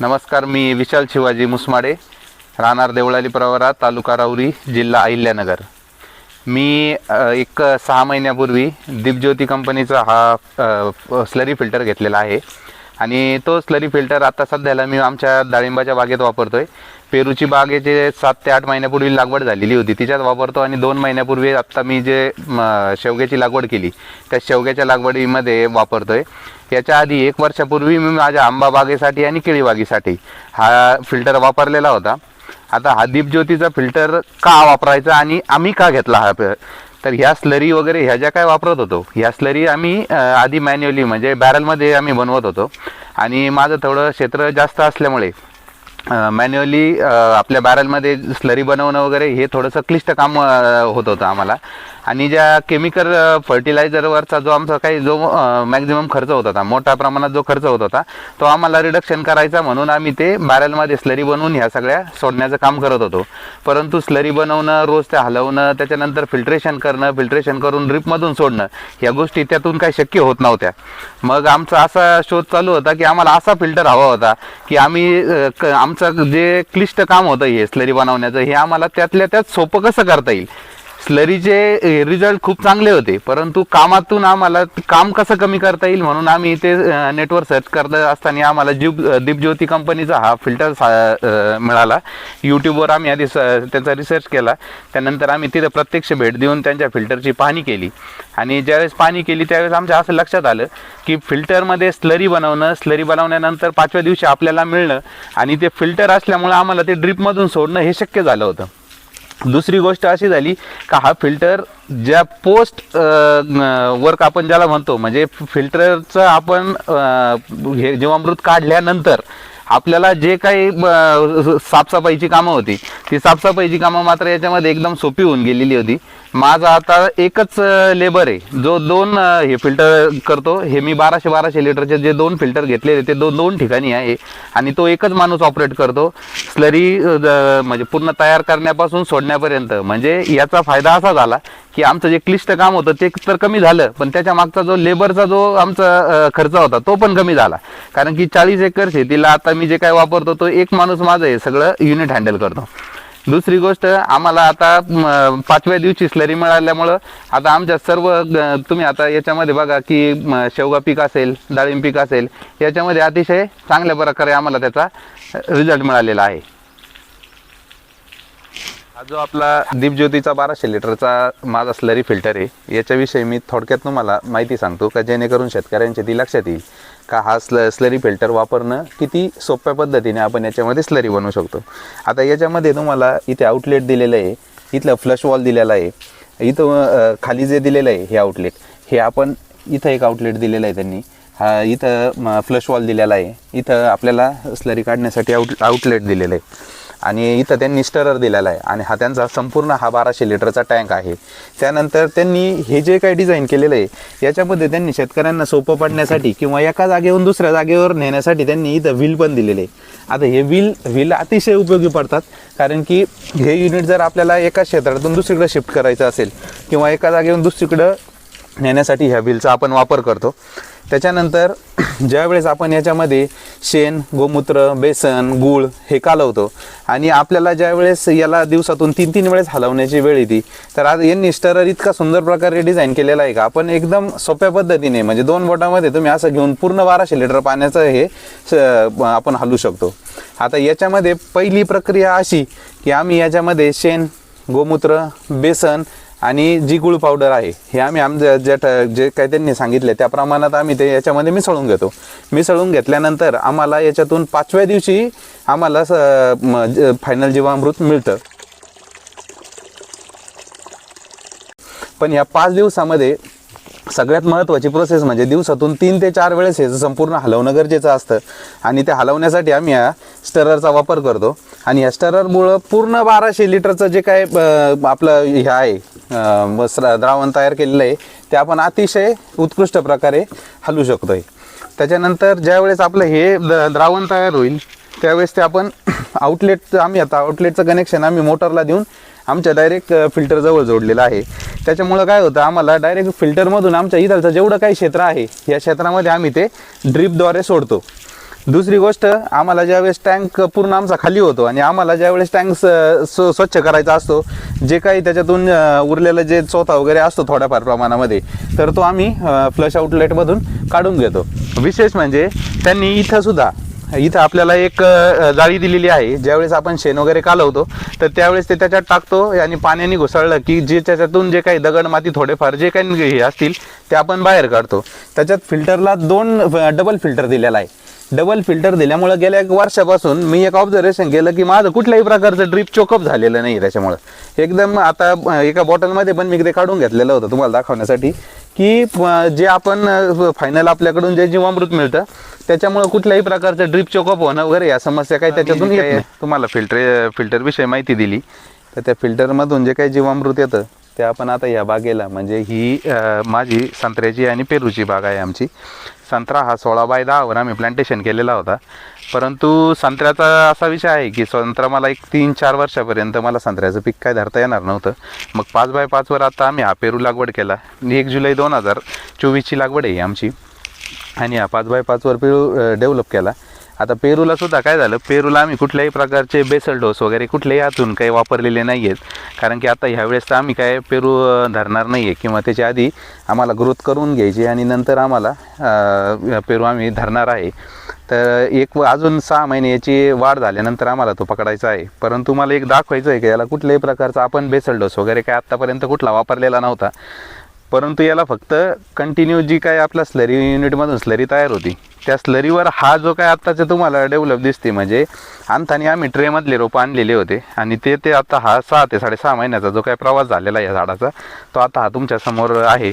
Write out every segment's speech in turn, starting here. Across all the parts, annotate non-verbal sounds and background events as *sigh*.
नमस्कार मी विशाल शिवाजी मुसमाडे राहणार देवळाली प्रवरा तालुका राऊरी जिल्हा अहिल्यानगर. मी एक सहा महिन्यापूर्वी दीपज्योती कंपनीचा हा स्लरी फिल्टर घेतलेला आहे. आणि तो स्लरी फिल्टर आता सध्याला मी आमच्या डाळिंबाच्या बागेत वापरतो आहे पेरूची बागेचे सात ते आठ महिन्यापूर्वी लागवड झालेली होती. तिच्यात वापरतो आणि दोन महिन्यापूर्वी आत्ता मी जे शेवग्याची लागवड केली त्या शेवग्याच्या लागवडीमध्ये वापरतो आहे याच्या आधी एक वर्षापूर्वी मी माझ्या आंबा बागेसाठी आणि केळी बागेसाठी हा फिल्टर वापरलेला होता. आता हा दीपज्योतीचा फिल्टर का वापरायचा आणि आम्ही का घेतला हा तर ह्या स्लरी वगैरे ह्या ज्या काय वापरत होतो ह्या स्लरी आम्ही आधी मॅन्युअली म्हणजे बॅरलमध्ये आम्ही बनवत होतो. आणि माझं थोडं क्षेत्र जास्त असल्यामुळे मॅन्युअली आपल्या बॅरलमध्ये स्लरी बनवणं वगैरे हे थोडंसं क्लिष्ट काम होत होतं आम्हाला. आणि ज्या केमिकल फर्टिलायझरवरचा जो आमचा काही जो मॅक्झिमम खर्च होत होता मोठ्या प्रमाणात जो खर्च होत होता तो आम्हाला रिडक्शन करायचा म्हणून आम्ही ते बॅरलमध्ये स्लरी बनवून ह्या सगळ्या सोडण्याचं काम करत होतो. परंतु स्लरी बनवणं रोज ते हलवणं त्याच्यानंतर फिल्ट्रेशन करणं फिल्ट्रेशन करून ड्रिपमधून सोडणं ह्या गोष्टी त्यातून काही शक्य होत नव्हत्या. मग आमचा असा शोध चालू होता की आम्हाला असा फिल्टर हवा होता की आम्ही क- आमचं जे क्लिष्ट काम होतं हे स्लरी बनवण्याचं हे आम्हाला त्यातल्या त्यात सोपं कसं करता येईल? स्लरीचे रिझल्ट खूप चांगले होते. परंतु कामातून आम्हाला काम कसं कमी करता येईल म्हणून आम्ही ते नेटवर सर्च करत असताना आम्हाला जीव दीपज्योती कंपनीचा हा फिल्टर मिळाला. यूट्यूबवर आम्ही आधी स त्याचा रिसर्च केला. त्यानंतर आम्ही तिथं प्रत्यक्ष भेट देऊन त्यांच्या फिल्टरची पाहणी केली. आणि ज्यावेळेस पाहणी केली त्यावेळेस आमच्या असं लक्षात आलं की फिल्टरमध्ये स्लरी बनवणं स्लरी बनवल्यानंतर पाचव्या दिवशी आपल्याला मिळणं आणि ते फिल्टर असल्यामुळे आम्हाला ते ड्रिपमधून सोडणं हे शक्य झालं होतं. दुसरी गोष्ट अशी झाली का हा फिल्टर ज्या पोस्ट वर्क आपण ज्याला म्हणतो म्हणजे फिल्टरचं आपण हे जीवामृत काढल्यानंतर आपल्याला जे काही साफसफाईची कामं होती ती साफसफाईची कामं मात्र याच्यामध्ये एकदम सोपी होऊन गेलेली होती. माझा आता एकच लेबर आहे. जो दोन हे फिल्टर करतो हे मी बाराशे बाराशे लिटरचे जे दोन फिल्टर घेतलेले ते दोन दोन ठिकाणी आहे. आणि तो एकच माणूस ऑपरेट करतो. स्लरी म्हणजे पूर्ण तयार करण्यापासून सोडण्यापर्यंत. म्हणजे याचा फायदा असा झाला की आमचं जे क्लिष्ट काम होतं ते तर कमी झालं पण त्याच्या मागचा जो लेबरचा जो आमचा खर्च होता तो पण कमी झाला. कारण की चाळीस एकर शेतीला आता मी जे काय वापरतो तो एक माणूस माझं हे सगळं युनिट हँडल करतो. दुसरी गोष्ट आम्हाला आता पाचव्या दिवशी स्लरी मिळाल्यामुळं आता आमच्या सर्व तुम्ही आता याच्यामध्ये बघा की शेवगा पीक असेल डाळिंब पीक असेल याच्यामध्ये अतिशय चांगल्या प्रकारे आम्हाला त्याचा रिझल्ट मिळालेला आहे. हा जो आपला दीपज्योतीचा बाराशे लिटरचा माझा स्लरी फिल्टर आहे याच्याविषयी मी थोडक्यात तुम्हाला माहिती सांगतो का जेणेकरून शेतकऱ्यांच्या ती लक्षात येईल का हा स्ल स्लरी फिल्टर वापरणं किती सोप्या पद्धतीने आपण याच्यामध्ये स्लरी बनवू शकतो. आता याच्यामध्ये तुम्हाला इथे आउटलेट दिलेलं आहे इथलं फ्लश वॉल दिलेला आहे इथं खाली जे दिलेलं आहे हे आउटलेट हे आपण इथं एक आउटलेट दिलेलं आहे त्यांनी. हा इथं फ्लश वॉल दिलेला आहे इथं आपल्याला स्लरी काढण्यासाठी आउट आउटलेट दिलेलं आहे. आणि इथं त्यांनी स्टरर दिलेला आहे. आणि हा त्यांचा संपूर्ण हा बाराशे लिटरचा टँक आहे. त्यानंतर त्यांनी हे जे काही डिझाईन केलेलं आहे याच्यामध्ये त्यांनी शेतकऱ्यांना सोपं पडण्यासाठी किंवा एका जागेवरून दुसऱ्या जागेवर नेण्यासाठी त्यांनी इथं व्हील पण दिलेले आहे. आता हे व्हील व्हील अतिशय उपयोगी पडतात कारण की हे युनिट जर आपल्याला एका क्षेत्रातून दुसरीकडे शिफ्ट करायचं असेल किंवा एका जागेवरून दुसरीकडं नेण्यासाठी ह्या व्हीलचा आपण वापर करतो. त्याच्यानंतर ज्यावेळेस आपण याच्यामध्ये शेण गोमूत्र बेसन गूळ हे कालवतो आणि आपल्याला ज्यावेळेस याला दिवसातून तीन तीन वेळेस हलवण्याची वेळ येते तर आज यांनी स्टरर इतका सुंदर प्रकारे डिझाईन केलेला आहे का? आपण एकदम सोप्या पद्धतीने म्हणजे दोन बोटामध्ये तुम्ही असं घेऊन पूर्ण बाराशे लिटर पाण्याचं हे स- आपण हलू शकतो. आता याच्यामध्ये पहिली प्रक्रिया अशी की आम्ही याच्यामध्ये शेण गोमूत्र बेसन आणि जी गुळ पावडर आहे हे आम्ही आमच्या जे जे काही त्यांनी सांगितले त्या प्रमाणात आम्ही ते याच्यामध्ये मिसळून घेतो. मिसळून घेतल्यानंतर आम्हाला याच्यातून पाचव्या दिवशी आम्हाला फायनल जीवामृत मिळतं. पण या पाच दिवसामध्ये सगळ्यात महत्त्वाची प्रोसेस म्हणजे दिवसातून तीन ते चार वेळेस हे संपूर्ण हलवणं गरजेचं असतं. आणि ते हलवण्यासाठी आम्ही या स्टररचा वापर करतो. आणि या स्टररमुळं पूर्ण बाराशे लिटरचं जे काय आपलं हे आहे द्रावण तयार केलेलं आहे ते आपण अतिशय उत्कृष्ट प्रकारे हलवू शकतो आहे त्याच्यानंतर ज्यावेळेस आपलं हे द- द्रावण तयार होईल त्यावेळेस ते आपण *clears throat* आउटलेटचं आम्ही आता आउटलेटचं कनेक्शन आम्ही मोटरला देऊन आमच्या डायरेक्ट फिल्टरजवळ जोडलेलं आहे. त्याच्यामुळं काय होतं आम्हाला डायरेक्ट फिल्टरमधून आमच्या इथलचं जेवढं काही क्षेत्र आहे या क्षेत्रामध्ये आम्ही ते ड्रीपद्वारे सोडतो. दुसरी गोष्ट आम्हाला ज्यावेळेस टँक पूर्ण आमचा खाली होतो आणि आम्हाला ज्यावेळेस टँक स- स्वच्छ करायचा असतो जे काही त्याच्यातून उरलेलं जे चोथा वगैरे असतो थोड्याफार प्रमाणामध्ये तर तो आम्ही फ्लश आउटलेटमधून काढून घेतो. विशेष म्हणजे त्यांनी इथंसुद्धा इथं आपल्याला एक जाळी दिलेली आहे. ज्यावेळेस आपण शेण वगैरे कालवतो तर त्यावेळेस ते त्याच्यात टाकतो आणि पाण्याने घुसळलं की जे त्याच्यातून जे काही दगड माती थोडेफार जे काही हे असतील ते आपण बाहेर काढतो. त्याच्यात फिल्टरला दोन डबल फिल्टर दिलेला आहे. डबल फिल्टर दिल्यामुळं गेल्या एक वर्षापासून मी एक ऑब्झर्वेशन केलं की माझं कुठल्याही प्रकारचं ड्रीप चोकअप झालेलं नाही त्याच्यामुळं. एकदम आता एका बॉटलमध्ये पण मी ते काढून घेतलेलं होतं तुम्हाला दाखवण्यासाठी की जे आपण फायनल आपल्याकडून जे जीवामृत मिळतं त्याच्यामुळं कुठल्याही प्रकारचं ड्रीप चोकअप होणं वगैरे या समस्या काही त्याच्यातून येत नाही. तुम्हाला फिल्टर फिल्टर विषयी माहिती दिली. तर त्या फिल्टरमधून जे काही जीवामृत येतं ते आपण आता या बागेला म्हणजे ही माझी संत्र्याची आणि पेरूची बाग आहे आमची. संत्रा हा सोळा बाय दहावर आम्ही प्लांटेशन केलेला होता. परंतु संत्र्याचा असा विषय आहे की संत्रा मला एक तीन चार वर्षापर्यंत मला संत्र्याचं पीक काय धरता येणार नव्हतं. मग पाच बाय पाचवर आता आम्ही हा पेरू लागवड केला. एक जुलै दोन हजार चोवीसची लागवड आहे आमची. आणि हा पाच बाय पाचवर पेरू डेव्हलप केला. आता पेरूला सुद्धा काय झालं? पेरूला आम्ही कुठल्याही प्रकारचे बेसल डोस वगैरे कुठल्याही हातून काही वापरलेले नाही आहेत कारण की आता ह्यावेळेस तर आम्ही काय पेरू धरणार नाही आहे किंवा त्याच्या आधी आम्हाला ग्रोथ करून घ्यायची आणि नंतर आम्हाला पेरू आम्ही धरणार आहे. तर एक व अजून सहा महिने याची वाढ झाल्यानंतर आम्हाला तो पकडायचा आहे. परंतु मला एक दाखवायचं आहे की याला कुठल्याही प्रकारचा आपण बेसल डोस वगैरे काय आत्तापर्यंत कुठला वापरलेला नव्हता. परंतु याला फक्त कंटिन्यू जी काय आपल्या स्लरी युनिटमधून स्लरी तयार होती. त्या स्लरीवर हा जो काय आत्ताचा तुम्हाला डेव्हलप दिसते म्हणजे आणताना आम्ही ट्रेमधले रोपं आणलेले होते. आणि ते ते आता हा सहा ते साडेसहा महिन्याचा जो काय प्रवास झालेला आहे या झाडाचा तो आता हा तुमच्यासमोर आहे.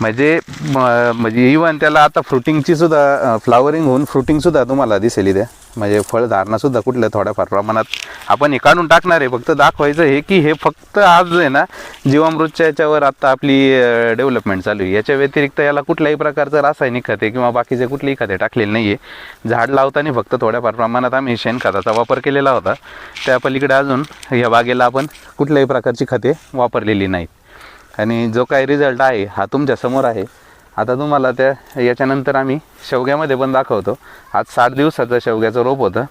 म्हणजे म्हणजे इवन त्याला आता फ्रुटिंगची सुद्धा फ्लावरिंग होऊन फ्रुटिंगसुद्धा तुम्हाला दिसेल इथे. म्हणजे फळधारणासुद्धा कुठल्या थोड्याफार प्रमाणात आपण हे काढून टाकणार आहे. फक्त दाखवायचं हे की हे फक्त आज आहे ना जीवामृतच्या याच्यावर आता आपली डेव्हलपमेंट चालू आहे. याच्या व्यतिरिक्त याला कुठल्याही प्रकारचं रासायनिक खते किंवा बाकीचे कुठलेही खते टाकलेले नाही आहे झाड लावताना फक्त थोड्याफार प्रमाणात आम्ही शेणखताचा वापर केलेला होता. त्या पलीकडे अजून या बागेला आपण कुठल्याही प्रकारची खते वापरलेली नाहीत. आणि जो काही रिझल्ट आहे हा तुमच्यासमोर आहे. आता तुम्हाला त्या याच्यानंतर आम्ही शेवग्यामध्ये पण दाखवतो. आज सात दिवसाचं शेवग्याचं रोप होतं.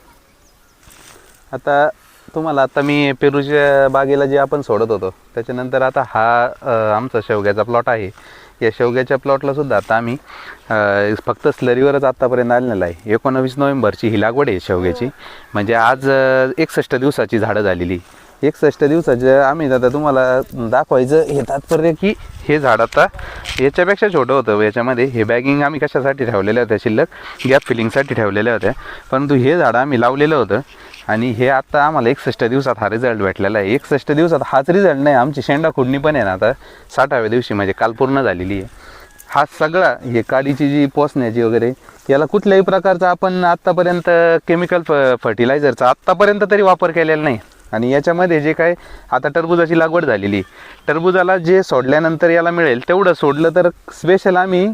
आता तुम्हाला आता मी पेरूच्या बागेला जे आपण सोडत होतो त्याच्यानंतर आता हा आमचा शेवग्याचा प्लॉट आहे. या शेवग्याच्या प्लॉटला सुद्धा आता आम्ही फक्त स्लरीवरच आत्तापर्यंत आलेला आहे. एकोणावीस नोव्हेंबरची ही लागवड आहे शेवग्याची. म्हणजे आज एकसष्ट दिवसाची झाडं झालेली. एकसष्ट दिवसाचे आम्ही आता तुम्हाला दाखवायचं हे तात्पर्य की हे झाड आता याच्यापेक्षा छोटं होतं. याच्यामध्ये हे बॅगिंग आम्ही कशासाठी ठेवलेल्या होत्या शिल्लक? गॅप फिलिंगसाठी ठेवलेल्या होत्या. परंतु हे झाड आम्ही लावलेलं होतं. आणि हे आता आम्हाला एकसष्ट दिवसात हा रिझल्ट भेटलेला आहे. एकसष्ट दिवसात हाच रिझल्ट नाही आमची शेंडा खुडणी पण आहे ना आता. साठाव्या दिवशी म्हणजे काल पूर्ण झालेली आहे. हा सगळा हे काडीची जी पोसण्याची वगैरे याला कुठल्याही प्रकारचा आपण आत्तापर्यंत केमिकल फ फर्टिलायझरचा आत्तापर्यंत तरी वापर केलेला नाही. आणि याच्यामध्ये जे काय आता टरबुजाची लागवड झालेली. टरबुजाला जे सोडल्यानंतर याला मिळेल तेवढं सोडलं तर स्पेशल आम्ही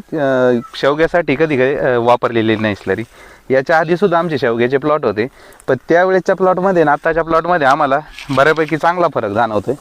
शेवग्यासाठी कधी काही वापरलेली नाही स्लरी याच्या आधीसुद्धा आमचे शेवग्याचे प्लॉट होते. पण त्यावेळेसच्या प्लॉटमध्ये आणि आत्ताच्या प्लॉटमध्ये आम्हाला बऱ्यापैकी चांगला फरक जाणवतोय.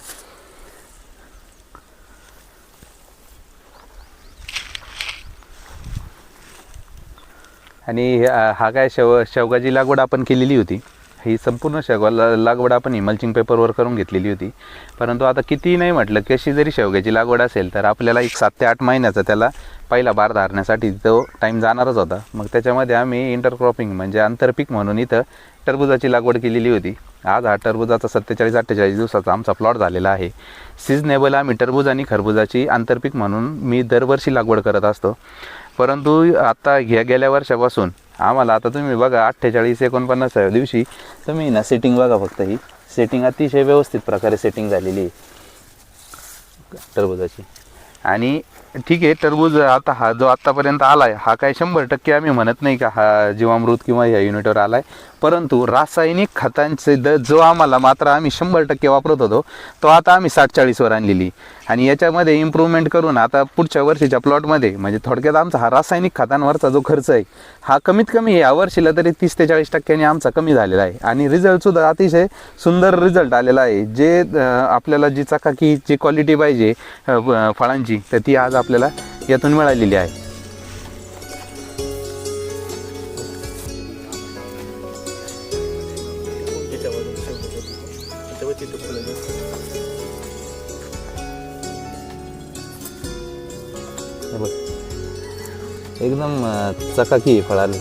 आणि हा काय शेव शेवगाची लागवड आपण केलेली होती. ही संपूर्ण शेवगा लागवड आपण हिमल्चिंग पेपरवर करून घेतलेली होती. परंतु आता कितीही नाही म्हटलं कशी जरी शेवग्याची लागवड असेल तर आपल्याला एक सात ते आठ महिन्याचा त्याला पहिला बार धारण्यासाठी तो टाईम जाणारच होता. मग त्याच्यामध्ये आम्ही इंटरक्रॉपिंग म्हणजे आंतरपीक म्हणून इथं टरबुजाची लागवड केलेली होती. आज हा टरबुजाचा सत्तेचाळीस अठ्ठेचाळीस दिवसाचा आमचा प्लॉट झालेला आहे. सिजनेबल आम्ही टरबूज आणि खरबुजाची आंतरपीक म्हणून मी दरवर्षी लागवड करत असतो. परंतु आता ह्या गेल्या वर्षापासून आम्हाला आता तुम्ही बघा अठ्ठेचाळीस एकोणपन्नासाव्या दिवशी तुम्ही ना सेटिंग बघा फक्त ही. सेटिंग अतिशय व्यवस्थित प्रकारे सेटिंग झालेली आहे. टरबुजाची. आणि ठीक आहे टरबूज आता हा जो आत्तापर्यंत आला आहे हा काय शंभर टक्के आम्ही म्हणत नाही का हा जीवामृत किंवा ह्या युनिटवर आला आहे परंतु रासायनिक खतांचे द जो आम्हाला मात्र आम्ही शंभर टक्के वापरत होतो तो आता आम्ही साठ चाळीसवर आणलेली. आणि याच्यामध्ये इम्प्रूव्हमेंट करून आता पुढच्या वर्षीच्या प्लॉटमध्ये म्हणजे थोडक्यात आमचा हा रासायनिक खतांवरचा जो खर्च आहे हा कमीत कमी या वर्षीला तरी तीस ते चाळीस टक्क्यांनी आमचा कमी झालेला आहे. आणि रिझल्टसुद्धा अतिशय सुंदर रिझल्ट आलेला आहे. जे आपल्याला जी चकाकी जी क्वालिटी पाहिजे फळांची तर ती आज आपल्याला यातून मिळालेली आहे. हे बघ. एकदम चकाकी आहे फळाला